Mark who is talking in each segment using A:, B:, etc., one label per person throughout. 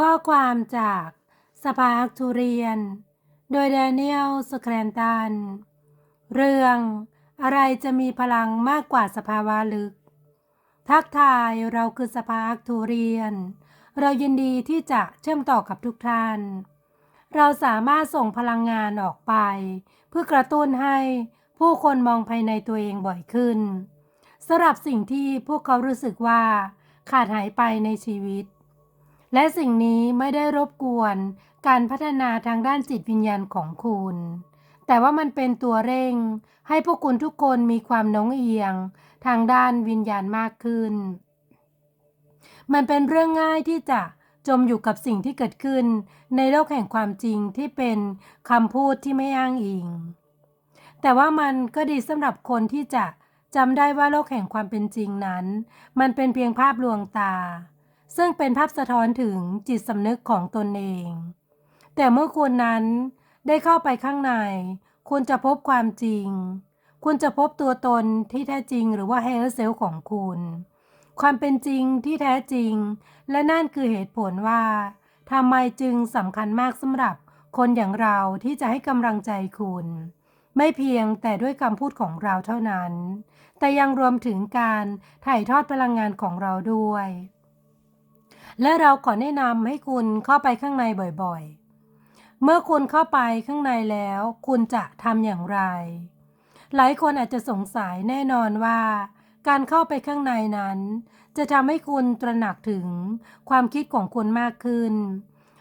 A: ข้อความจากสภาอักทูเรียน โดยแดเนียลสแครนตัน เรื่องอะไรจะมีพลังมากกว่าสภาวะลึก ทักทายเราคือสภาอักทูเรียน เรายินดีที่จะเชื่อมต่อกับทุกท่าน เราสามารถส่งพลังงานออกไป เพื่อกระตุ้นให้ผู้คนมองภายในตัวเองบ่อยขึ้นสำหรับสิ่งที่พวกเขารู้สึกว่าขาดหายไปในชีวิต และสิ่งนี้ไม่ได้รบกวนการพัฒนาทางด้านจิตวิญญาณของคุณ แต่ว่ามันเป็นตัวเร่ง ให้พวกคุณทุกคนมีความโน้งเอียง ทางด้านวิญญาณมากขึ้น มันเป็นเรื่องง่ายที่จะจมอยู่กับสิ่งที่เกิดขึ้น ในโลกแห่งความจริงที่เป็นคำพูดที่ไม่อ้างอิง แต่ว่ามันก็ดีสำหรับคนที่จะจำได้ว่าโลกแห่งความเป็นจริงนั้น มันเป็นเพียงภาพลวงตา ซึ่งเป็นภาพสะท้อนถึงจิตสำนึกของตนเอง แต่เมื่อคุณนั้นได้เข้าไปข้างใน คุณจะพบความจริง คุณจะพบตัวตนที่แท้จริงหรือว่าเฮลเซลของคุณ ความเป็นจริงที่แท้จริง และนั่นคือเหตุผลว่าทำไมจึงสำคัญมากสำหรับคนอย่างเราที่จะให้กำลังใจคุณ ไม่เพียงแต่ด้วยคำพูดของเราเท่านั้น แต่ยังรวมถึงการถ่ายทอดพลังงานของเราด้วย และเราขอแนะนำให้คุณเข้าไปข้างในบ่อยๆ เมื่อคุณเข้าไปข้างในแล้ว คุณจะทำอย่างไร หลายคนอาจจะสงสัยแน่นอนว่า การเข้าไปข้างในนั้น จะทำให้คุณตระหนักถึงความคิดของคุณมากขึ้น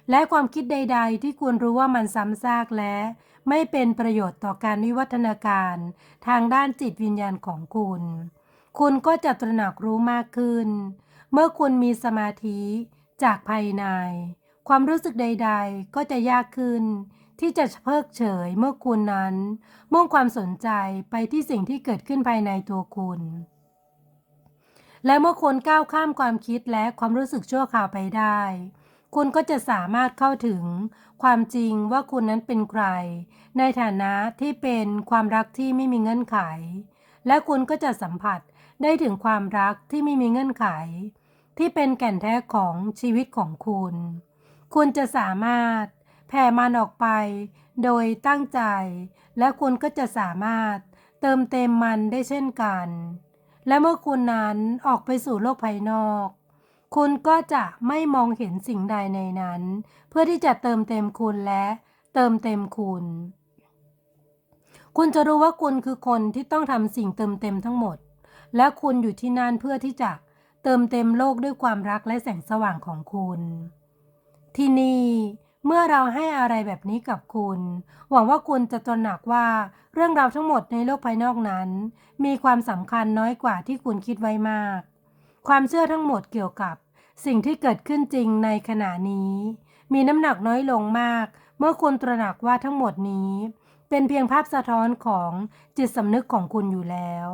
A: และความคิดใด ๆ ที่คุณรู้ว่ามันซ้ำซากและไม่เป็นประโยชน์ต่อการวิวัฒนาการทางด้านจิตวิญญาณของคุณ คุณก็จะตระหนักรู้มากขึ้น เมื่อคุณมีสมาธิจากภายใน ความรู้สึกใด ๆ ก็จะยากขึ้น ที่จะเพิกเฉยเมื่อคุณนั้นมุ่งความสนใจไปที่สิ่งที่เกิดขึ้นภายในตัวคุณ และเมื่อคุณก้าวข้ามความคิดและความรู้สึกชั่วคราวไปได้ คุณก็จะสามารถเข้าถึงความจริงว่าคุณนั้นเป็นใคร ในฐานะที่เป็นความรักที่ไม่มีเงื่อนไข และคุณก็จะสัมผัสได้ถึงความรักที่ไม่มีเงื่อนไข ที่เป็นแก่นแท้ของชีวิตของคุณ คุณจะสามารถแผ่มันออกไปโดยตั้งใจ และคุณก็จะสามารถเติมเต็มมันได้เช่นกัน และเมื่อคุณนั้นออกไปสู่โลกภายนอก คุณก็จะไม่มองเห็นสิ่งใดในนั้น เพื่อที่จะเติมเต็มคุณและเติมเต็มคุณ คุณจะรู้ว่าคุณคือคนที่ต้องทำสิ่งเติมเต็มทั้งหมด และคุณอยู่ที่นั่นเพื่อที่จะเเติมเต็มโลกด้วยความรักและแสงสว่างของคุณ ที่นี่เมื่อเราให้อะไรแบบนี้กับคุณ หวังว่าคุณจะตระหนักว่าเรื่องราวทั้งหมดในโลกภายนอกนั้น มีความสำคัญน้อยกว่าที่คุณคิดไว้มาก ความเชื่อทั้งหมดเกี่ยวกับสิ่งที่เกิดขึ้นจริงในขณะนี้ มีน้ำหนักน้อยลงมาก เมื่อคุณตระหนักว่าทั้งหมดนี้ เป็นเพียงภาพสะท้อนของจิตสำนึกของคุณอยู่แล้ว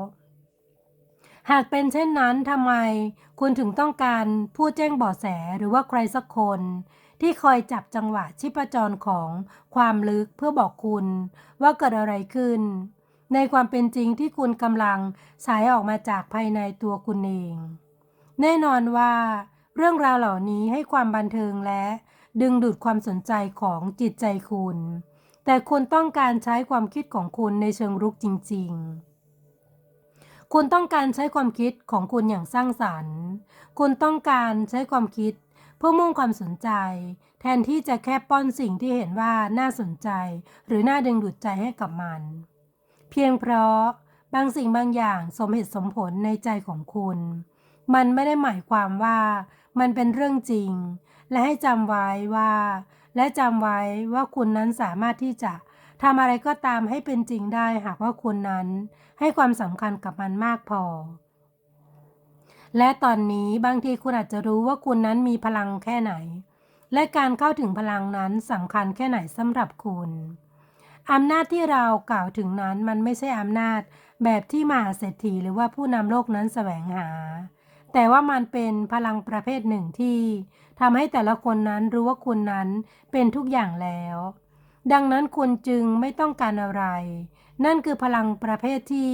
A: หากเป็นเช่นนั้นทำไมคุณถึงต้องการผู้แจ้งเบาะแสหรือว่าใครสักคน ที่คอยจับจังหวะชิปจรของความลึกเพื่อบอกคุณ ว่าเกิดอะไรขึ้น ในความเป็นจริงที่คุณกำลังฉายออกมาจากภายในตัวคุณเอง แน่นอนว่า เรื่องราวเหล่านี้ให้ความบันเทิงและดึงดูดความสนใจของจิตใจคุณ แต่คุณต้องการใช้ความคิดของคุณในเชิงรุกจริง ๆ คุณต้องการใช้ความคิดของคุณอย่างสร้างสรรค์ คุณต้องการใช้ความคิดเพื่อมุ่งความสนใจ แทนที่จะแค่ป้อนสิ่งที่เห็นว่าน่าสนใจ หรือน่าดึงดูดใจให้กับมัน เพียงเพราะบางสิ่งบางอย่างสมเหตุสมผลในใจของคุณ มันไม่ได้หมายความว่า มันเป็นเรื่องจริง และให้จำไว้ว่า และจำไว้ว่าคุณนั้นสามารถที่จะ ทำอะไรก็ตามให้เป็นจริงได้หากว่าคุณนั้น ให้ความสำคัญกับมันมากพอ และตอนนี้บางทีคุณอาจจะรู้ว่าคุณนั้นมีพลังแค่ไหน และการเข้าถึงพลังนั้นสำคัญแค่ไหนสำหรับคุณอำนาจที่เรากล่าวถึงนั้นมันไม่ใช่อำนาจแบบที่มหาเศรษฐีหรือว่าผู้นำโลกนั้นแสวงหา แต่ว่ามันเป็นพลังประเภทหนึ่งที่ทำให้แต่ละคนนั้นรู้ว่าคุณนั้นเป็นทุกอย่างแล้ว ดังนั้นคุณจึงไม่ต้องการอะไร นั่นคือพลังประเภทที่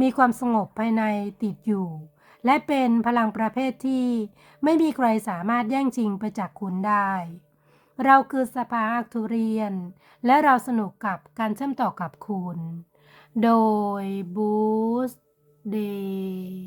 A: มีความสงบภายในติดอยู่ และเป็นพลังประเภทที่ไม่มีใครสามารถแย่งชิงไปจากคุณได้ เราคือสภาอาร์ทูเรียน และเราสนุกกับการเชื่อมต่อกับคุณ โดยบูสเดย์